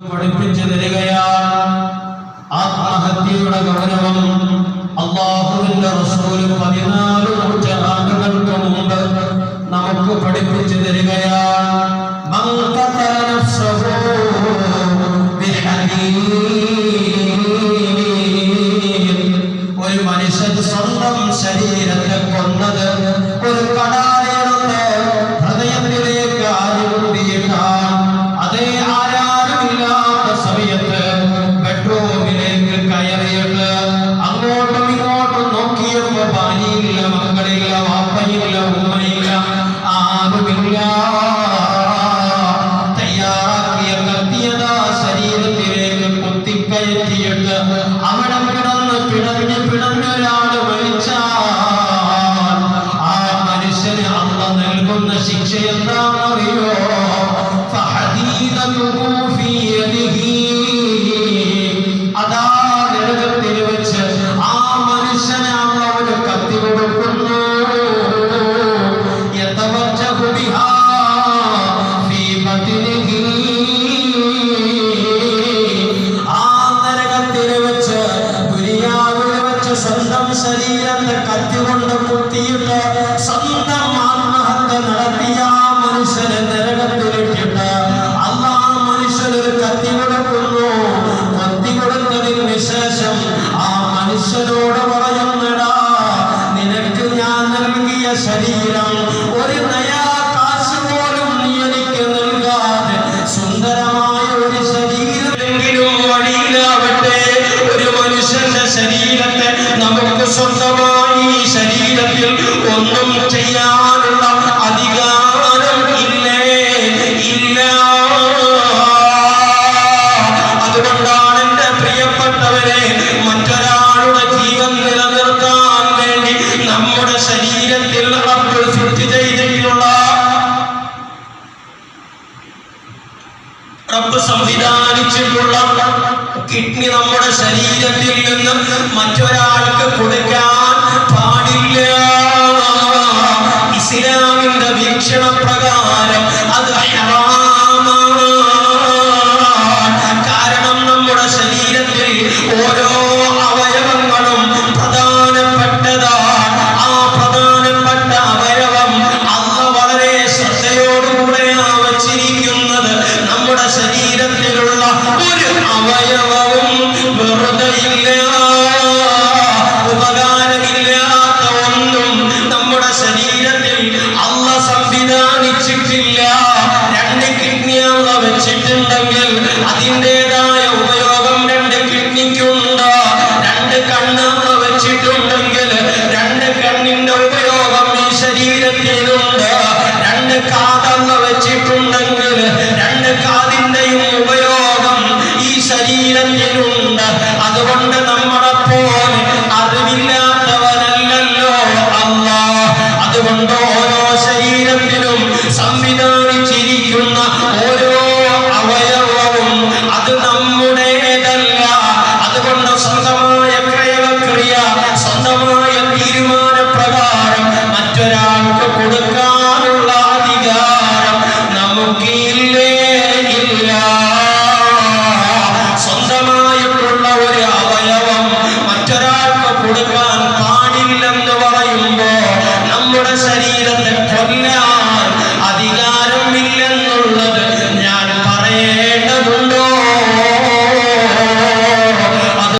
പഠിപ്പിച്ചു തരികയാണ്. ആത്മഹത്യയുടെ ഗൗരവം അള്ളാഹുവിന്റെ റസൂൽ പതിനാല് സ്വന്തം ശരീരത്തെ കത്തികൊണ്ട് കുത്തിയിട്ട് സ്വന്തം സുന്ദരമായ ഒരു ശരീരം വഴിയിലാവട്ടെ ആവശ്യമുള്ള കിഡ്നി നമ്മുടെ ശരീരത്തിൽ നിന്ന് മറ്റൊരാൾ രണ്ട് വെച്ചിട്ടുണ്ടെങ്കിൽ രണ്ട് കാതിന്റെയും ഉപയോഗം ഈ ശരീരത്തിലുണ്ട്.